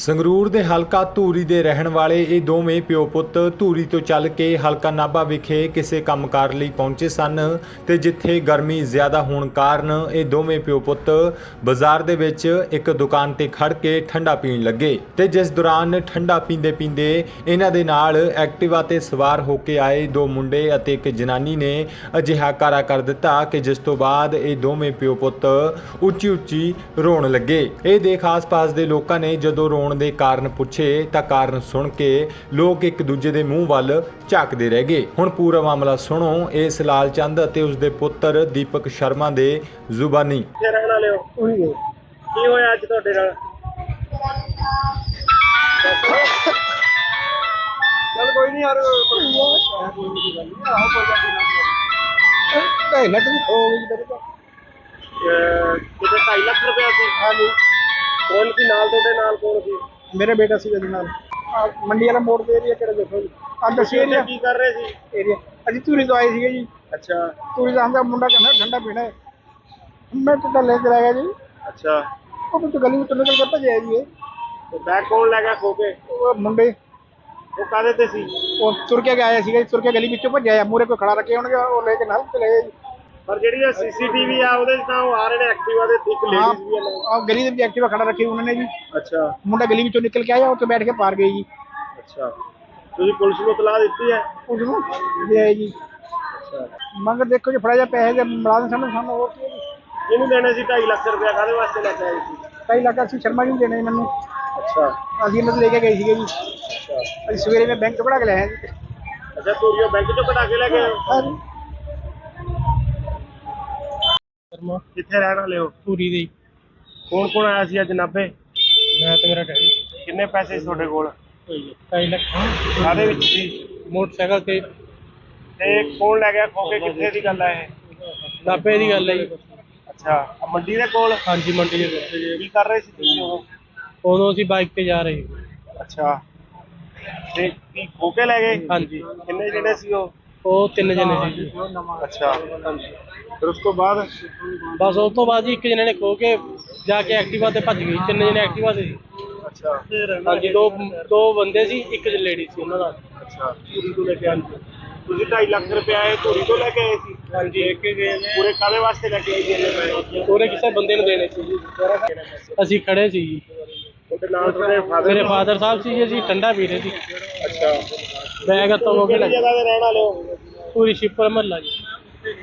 ਸੰਗਰੂਰ ਦੇ ਹਲਕਾ ਧੂਰੀ ਦੇ ਰਹਿਣ ਵਾਲੇ ਇਹ ਦੋਵੇਂ ਪਿਓ ਪੁੱਤ ਧੂਰੀ ਤੋਂ ਚੱਲ ਕੇ ਹਲਕਾ ਨਾਭਾ ਵਿਖੇ ਕਿਸੇ ਕੰਮਕਾਰ ਲਈ ਪਹੁੰਚੇ ਸਨ ਤੇ ਜਿੱਥੇ ਗਰਮੀ ਜ਼ਿਆਦਾ ਹੋਣ ਕਾਰਨ ਇਹ ਦੋਵੇਂ ਪਿਓ ਪੁੱਤ ਬਾਜ਼ਾਰ ਦੇ ਵਿੱਚ ਇੱਕ ਦੁਕਾਨ ਤੇ ਖੜ ਕੇ ਠੰਡਾ ਪੀਣ ਲੱਗੇ ਤੇ ਜਿਸ ਦੌਰਾਨ ਠੰਡਾ ਪੀਂਦੇ ਪੀਂਦੇ ਇਹਨਾਂ ਦੇ ਨਾਲ ਐਕਟਿਵਾ ਤੇ ਸਵਾਰ ਹੋ ਕੇ ਆਏ ਦੋ ਮੁੰਡੇ ਅਤੇ ਇੱਕ ਜਨਾਨੀ ਨੇ ਅਜਿਹਾ ਕਾਰਾ ਕਰ ਦਿੱਤਾ ਕਿ ਜਿਸ ਤੋਂ ਬਾਅਦ ਇਹ ਦੋਵੇਂ ਪਿਓ ਪੁੱਤ ਉੱਚੀ ਉੱਚੀ ਰੋਣ ਲੱਗੇ। ਇਹ ਦੇਖ ਆਸ-ਪਾਸ ਦੇ ਲੋਕਾਂ ਨੇ ਜਦੋਂ ਰੋਣ ਦੇ ਕਾਰਨ ਪੁੱਛੇ ਤਾਂ ਕਾਰਨ ਸੁਣ ਕੇ ਲੋਕ ਇੱਕ ਦੂਜੇ ਦੇ ਮੂੰਹ ਵੱਲ ਝਾਕਦੇ ਰਹਿ ਗਏ। ਹੁਣ ਪੂਰਾ ਮਾਮਲਾ ਸੁਣੋ ਇਸ ਲਾਲ ਚੰਦ ਅਤੇ ਉਸ ਦੇ ਪੁੱਤਰ ਦੀਪਕ ਸ਼ਰਮਾ ਦੇ ਜ਼ੁਬਾਨੀ। ਰਹਿਣ ਵਾਲੇ ਹੋ? ਕੀ ਹੋਇਆ ਅੱਜ ਤੁਹਾਡੇ ਨਾਲ? ਚੱਲ ਕੋਈ ਨਹੀਂ ਯਾਰ। ਕੋਈ ਨਹੀਂ ਗੱਲ ਨਹੀਂ ਆਹੋ ਕੋਈ ਗੱਲ ਨਹੀਂ ਢਾਈ ਲੱਖ ਦੀ ਹੋ ਗਈ ਮੇਰੇ ਤਾਂ ਕਿਤੇ 2.5 ਲੱਖ ਰੁਪਇਆ ਸੀ? ਹਾਂਜੀ। ਕੌਣ ਸੀ? ਨਾਲ ਤੁਹਾਡੇ ਨਾਲ ਕੌਣ ਸੀ? ਮੇਰੇ ਬੇਟਾ ਸੀ ਇਹਦੇ ਨਾਲ। ਆਹ ਮੰਡੀ ਵਾਲਾ ਮੋੜ ਦੇ ਏਰੀਆ ਕਿਹੜਾ ਦੇਖੋ ਜੀ? ਆ ਦੱਸੀ ਏਰੀਆ ਕੀ ਕਰ ਰਹੇ ਸੀ? ਏਰੀਆ ਅਸੀਂ ਧੂਰੀ ਤੋਂ ਆਏ ਸੀਗੇ ਜੀ। ਅੱਛਾ। ਧੂਰੀ ਦਾ ਆਂਦਾ ਮੁੰਡਾ ਕਹਿੰਦਾ ਠੰਡਾ ਪੀਣਾ ਹੈ। ਮੈਂ ਤਾਂ ਲੈ ਕੇ ਆ ਗਿਆ ਜੀ। ਅੱਛਾ। ਉਹ ਵੀ ਗਲੀ ਵਿੱਚੋਂ ਨਿਕਲ ਕੇ ਭੱਜਿਆ ਜੀ ਇਹ। ਤੇ ਬੈਗ ਕੌਣ ਲੈ ਗਿਆ ਖੋ ਕੇ? ਉਹ ਮੁੰਡੇ। ਉਹ ਕਾਦੇ ਤੇ ਸੀ? ਉਹ ਤੁਰ ਕੇ ਆਇਆ ਸੀਗਾ ਜੀ, ਤੁਰ ਕੇ ਗਲੀ ਵਿੱਚੋਂ ਭੱਜਿਆ। ਮੂਰੇ ਕੋਈ ਖੜਾ ਰੱਖੇ ਹੋਣਗੇ ਉਹ ਲੈ ਕੇ ਨਾਲ ਚਲੇ ਗਏ ਜੀ। ਪਰ ਜਿਹੜੀ ਇਹ ਸੀਸੀਟੀਵੀ ਆ ਉਹਦੇ 'ਚ ਤਾਂ ਉਹ ਆ ਰਹੇ ਨੇ ਐਕਟਿਵਾ ਦੇ ਇੱਕ ਲੇਡੀਜ਼ ਵੀ ਆ ਨਾਲ। ਆ ਗਲੀ ਦੇ ਵਿੱਚ ਐਕਟਿਵਾ ਖੜਾ ਰੱਖੀ ਉਹਨਾਂ ਨੇ ਜੀ। ਅੱਛਾ। ਮੁੰਡਾ ਗਲੀ ਵਿੱਚੋਂ ਨਿਕਲ ਕੇ ਆਇਆ ਉੱਥੇ ਬੈਠ ਕੇ ਪਾਰ ਗਏ ਜੀ। ਅੱਛਾ। ਤੁਸੀਂ ਪੁਲਿਸ ਨੂੰ ਇਤਲਾਹ ਦਿੱਤੀ ਹੈ? ਉਸ ਨੂੰ ਦੇ ਆਏ ਜੀ। ਅੱਛਾ। ਮੰਗ ਦੇਖੋ ਜੀ ਫੜਾ ਜਾ ਪੈਸੇ ਦੇ ਮਲਾਜ਼ਮ ਸਾਨੂੰ ਸਾਨੂੰ ਹੋਰ ਕੀ ਹੈ ਜੀ। ਇਹਨੂੰ ਦੇਣੇ ਸੀ? 2.5 ਲੱਖ ਰੁਪਇਆ ਕਾਦੇ ਵਾਸਤੇ ਲੈ ਕੇ ਆਏ ਸੀ? ਕਈ ਲੱਗਾ ਸੀ ਸ਼ਰਮਾ ਜੀ ਨੂੰ ਦੇਣੇ ਮੈਨੂੰ। ਅੱਛਾ। ਅਸੀਂ ਇਹਨਾਂ ਤੋਂ ਲੈ ਕੇ ਗਏ ਸੀਗੇ ਜੀ। ਅੱਛਾ। ਅਸੀਂ ਸਵੇਰੇ ਮੈਂ ਬੈਂਕ ਤੋਂ ਕਢਾ ਕੇ ਲਿਆਇਆ ਜੀ। ਅੱਛਾ ਤੋਰੀਓ ਬੈਂਕ ਚੋਂ ਕਢਾ ਕੇ ਲੈ ਗਏ ਹੋ? ਹਾਂਜੀ। ਸ਼ਰਮਾ। ਕਿੱਥੇ ਰਹਿਣ ਵਾਲੇ ਹੋ? ਪੂਰੀ ਦੀ ਕੌਣ ਕੌਣ ਆਇਆ ਸੀ ਅੱਜ ਨਾਭੇ? ਮੈਂ ਤੇ ਮੇਰਾ ਡੈਡੀ। ਕਿੰਨੇ ਪੈਸੇ ਸੀ ਤੁਹਾਡੇ ਕੋਲ? ਹੋਈ ਹੈ ਢਾਈ ਲੱਖ ਕਾਦੇ ਵਿੱਚ ਸੀ? ਮੋਟਰਸਾਈਕਲ ਤੇ। ਤੇ ਕੌਣ ਲੈ ਗਿਆ? ਖੋ ਕੇ ਕਿੱਥੇ ਦੀ ਗੱਲ ਹੈ ਇਹ? ਨਾਪੇ ਦੀ ਗੱਲ ਹੈ ਜੀ। ਅੱਛਾ ਆਹ ਮੰਡੀ ਦੇ ਕੋਲ? ਹਾਂਜੀ ਮੰਡੀ ਦੇ ਵਿੱਚ ਕੀ ਕਰ ਰਹੇ ਸੀ ਤੁਸੀਂ ਉਦੋਂ ਉਦੋਂ ਅਸੀਂ ਬਾਈਕ ਤੇ ਜਾ ਰਹੇ ਸੀ। ਅੱਛਾ। ਤੇ ਕੀ ਖੋ ਕੇ ਲੈ ਗਏ? ਹਾਂਜੀ। ਕਿੰਨੇ ਜਿਹੜੇ ਸੀ ਉਹ? ਉਹ ਤਿੰਨ ਜਣੇ ਸੀ। ਜੀ। ਅੱਛਾ। ਫਿਰ ਉਸ ਤੋਂ ਬਾਅਦ? ਬਸ ਉਸ ਤੋਂ ਬਾਅਦ ਜੀ ਇੱਕ ਜਣੇ ਨੇ ਖੋ ਕੇ ਜਾ ਕੇ ਐਕਟਿਵਾ ਤੇ ਭੱਜ ਗਈ ਤਿੰਨ ਜਣੇ ਐਕਟਿਵਾ ਤੇ ਸੀ। ਅੱਛਾ। ਹਾਂਜੀ ਦੋ ਦੋ ਬੰਦੇ ਸੀ ਇੱਕ ਲੇਡੀ ਸੀ ਉਹਨਾਂ ਦਾ। ਅੱਛਾ। ਧੂਰੀ ਤੋਂ ਲੈ ਕੇ ਆਏ। ਤੁਸੀਂ 2.5 ਲੱਖ ਰੁਪਇਆ ਇਹ ਧੂਰੀ ਤੋਂ ਲੈ ਕੇ ਆਏ ਸੀ? ਹਾਂਜੀ। ਇੱਕ ਗਏ ਨੇ। ਪੂਰੇ ਕਾਦੇ ਵਾਸਤੇ ਲੈ ਕੇ ਆਏ ਪੈਸੇ ਪੂਰੇ ਕਿਸੇ ਬੰਦੇ ਨੂੰ ਦੇਣੇ ਸੀ ਜੀ। ਅਸੀਂ ਖੜੇ ਸੀ ਜੀ। ਨਾਲ ਤੁਹਾਡੇ ਫਾਦਰ ਮੇਰੇ ਫਾਦਰ ਸਾਹਿਬ ਸੀ ਜੀ ਅਸੀਂ ਠੰਡਾ ਪੀ ਰਹੇ ਸੀ। ਅੱਛਾ। ਬੈਗ ਹੱਥੋਂ ਹੋ ਕਿਹੜੀ ਲੱਗ ਜਗ੍ਹਾ ਦੇ ਰਹਿਣ ਵਾਲੇ ਹੋ? ਪੂਰੀ ਸ਼ਿਪਰ ਮਹੱਲਾ ਜੀ।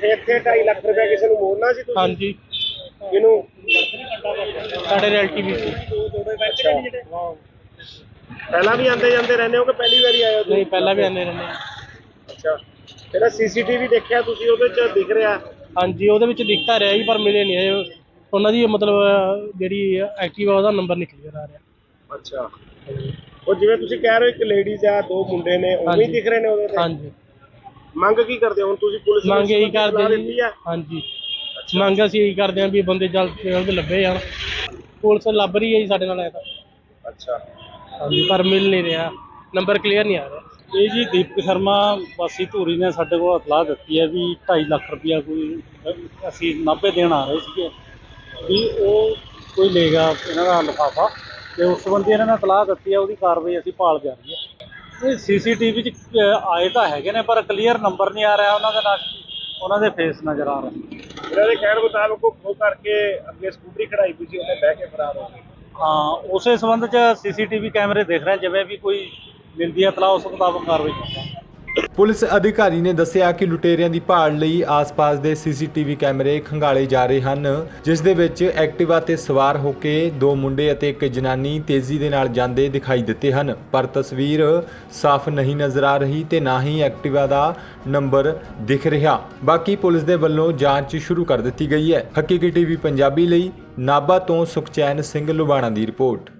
ਇੱਥੇ 2.5 ਲੱਖ ਰੁਪਇਆ ਕਿਸੇ ਨੂੰ ਮੋੜਨਾ ਸੀ ਤੁਸੀਂ? ਹਾਂਜੀ। ਕਿਹਨੂੰ? ਸਾਡੇ ਰਿਲੇਟਿਵ ਸੀ। ਅੱਛਾ। ਪਹਿਲਾਂ ਵੀ ਆਂਦੇ ਜਾਂਦੇ ਰਹਿੰਦੇ ਹੋ ਕਿ ਪਹਿਲੀ ਵਾਰੀ ਆਏ ਹੋ ਤੁਸੀਂ? ਨਹੀਂ ਪਹਿਲਾਂ ਵੀ ਆਨੇ ਰਹਿੰਦੇ ਹਾਂ। ਅੱਛਾ। ਜਿਹੜਾ ਸੀਸੀਟੀਵੀ ਦੇਖਿਆ ਤੁਸੀਂ ਉਹਦੇ ਚ ਦਿਖ ਰਿਹਾ? ਹਾਂਜੀ ਉਹਦੇ ਵਿੱਚ ਦਿਖਤਾ ਰਿਹਾ ਜੀ ਪਰ ਮਿਲੇ ਨਹੀਂ ਇਹ ਉਹਨਾਂ ਦੀ ਮਤਲਬ ਅਹ, ਜਿਹੜੀ ਐਕਟਿਵਾ ਉਹਦਾ ਨੰਬਰ ਨਿਕਲ ਕੇ ਆ ਰਿਹਾ। ਅੱਛਾ। ਉਹ ਜਿਵੇਂ ਤੁਸੀਂ ਕਹਿ ਰਹੇ ਹੋ ਇੱਕ ਲੇਡੀਜ਼ ਆ ਦੋ ਮੁੰਡੇ ਨੇ ਉਹ ਵੀ ਹਾਂਜੀ। ਦਿਖ ਰਹੇ ਨੇ ਉਹਦੇ ਤੇ? ਹਾਂਜੀ। ਮੰਗ ਕੀ ਕਰਦੇ ਹੋ? ਹੁਣ ਤੁਸੀਂ ਪੁਲਿਸ ਨੂੰ ਮੰਗ ਇਹੀ ਕਰਦੇ ਸਲਾਹ ਦਿੱਤੀ ਜੀ ਆ? ਹਾਂਜੀ। ਮੰਗ ਅਸੀਂ ਇਹੀ ਕਰਦੇ ਹਾਂ ਵੀ ਬੰਦੇ ਜਲਦ ਤੋਂ ਜਲਦ ਲੱਭੇ ਜਾਣ। ਪੁਲਿਸ ਲੱਭ ਰਹੀ ਹੈ ਜੀ ਸਾਡੇ ਨਾਲ ਐ ਤਾਂ। ਅੱਛਾ। ਹਾਂਜੀ ਪਰ ਮਿਲ ਨਹੀਂ ਰਿਹਾ। ਨੰਬਰ ਕਲੀਅਰ ਨਹੀਂ ਆ ਰਿਹਾ। ਇਹ ਜੀ ਦੀਪਕ ਸ਼ਰਮਾ ਵਾਸੀ ਧੂਰੀ ਨੇ ਸਾਡੇ ਕੋਲ ਇਤਲਾਹ ਦਿੱਤੀ ਹੈ ਵੀ 2.5 ਲੱਖ ਰੁਪਇਆ ਕੋਈ ਅ- ਅਸੀਂ ਨਾਭੇ ਦੇਣ ਆ ਰਹੇ ਸੀਗੇ। ਵੀ ਉਹ ਕੋਈ ਲੇਗਾ ਇਹਨਾਂ ਦਾ ਲਿਫਾਫਾ। ਤੇ ਉਸ ਸੰਬੰਧੀ ਇਹਨਾਂ ਨੇ ਇਤਲਾਹ ਦਿੱਤੀ ਹੈ ਉਹਦੀ ਕਾਰਵਾਈ ਅਸੀਂ ਭਾਲ ਜਾ ਰਹੀ ਹੈ ਇਹ ਸੀਸੀਟੀਵੀ 'ਚ ਆਏ ਤਾਂ ਹੈਗੇ ਨੇ ਪਰ ਕਲੀਅਰ ਨੰਬਰ ਨਹੀਂ ਆ ਰਿਹਾ ਉਹਨਾਂ ਦੇ ਨਾਲ ਉਹਨਾਂ ਦੇ ਫੇਸ ਨਜ਼ਰ ਆ ਰਹੇ ਇਹਨਾਂ ਦੇ ਕਹਿਣ ਮੁਤਾਬਕ ਉਹ ਖੋ ਕਰਕੇ ਅੱਗੇ ਸਕੂਟਰੀ ਖੜਾਈ ਪਈ ਸੀ ਉਹਨੇ ਬਹਿ ਕੇ ਫਰਾਰ ਹੋ ਗਏ। ਹਾਂ ਉਸੇ ਸੰਬੰਧ 'ਚ ਸੀਸੀਟੀਵੀ ਕੈਮਰੇ ਦੇਖ ਰਹੇ ਜਿਵੇਂ ਵੀ ਕੋਈ ਮਿਲਦੀ ਹੈ ਇਤਲਾਹ ਉਸ ਮੁਤਾਬਕ ਕਾਰਵਾਈ ਕਰਾਂਗੇ ਪੁਲਿਸ ਅਧਿਕਾਰੀ ਨੇ ਦੱਸਿਆ ਕਿ ਲੁਟੇਰਿਆਂ ਦੀ ਭਾਲ ਲਈ ਆਸ-ਪਾਸ ਦੇ ਸੀਸੀਟੀਵੀ ਕੈਮਰੇ ਖੰਗਾਲੇ ਜਾ ਰਹੇ ਹਨ, ਜਿਸ ਦੇ ਵਿੱਚ ਐਕਟਿਵਾ ਤੇ ਸਵਾਰ ਹੋ ਕੇ ਦੋ ਮੁੰਡੇ ਅਤੇ ਇੱਕ ਜਨਾਨੀ ਤੇਜ਼ੀ ਦੇ ਨਾਲ ਜਾਂਦੇ ਦਿਖਾਈ ਦਿੱਤੇ ਹਨ। ਪਰ ਤਸਵੀਰ ਸਾਫ਼ ਨਹੀਂ ਨਜ਼ਰ ਆ ਰਹੀ ਤੇ ਨਾ ਹੀ ਐਕਟਿਵਾ ਦਾ ਨੰਬਰ ਦਿਖ ਰਿਹਾ। ਬਾਕੀ ਪੁਲਿਸ ਦੇ ਵੱਲੋਂ ਜਾਂਚ ਸ਼ੁਰੂ ਕਰ ਦਿੱਤੀ ਗਈ ਹੈ। ਹਕੀਕੀ ਟੀਵੀ ਪੰਜਾਬੀ ਲਈ ਨਾਭਾ ਤੋਂ ਸੁਖਚੈਨ ਸਿੰਘ ਲੁਬਾਣਾ ਦੀ ਰਿਪੋਰਟ।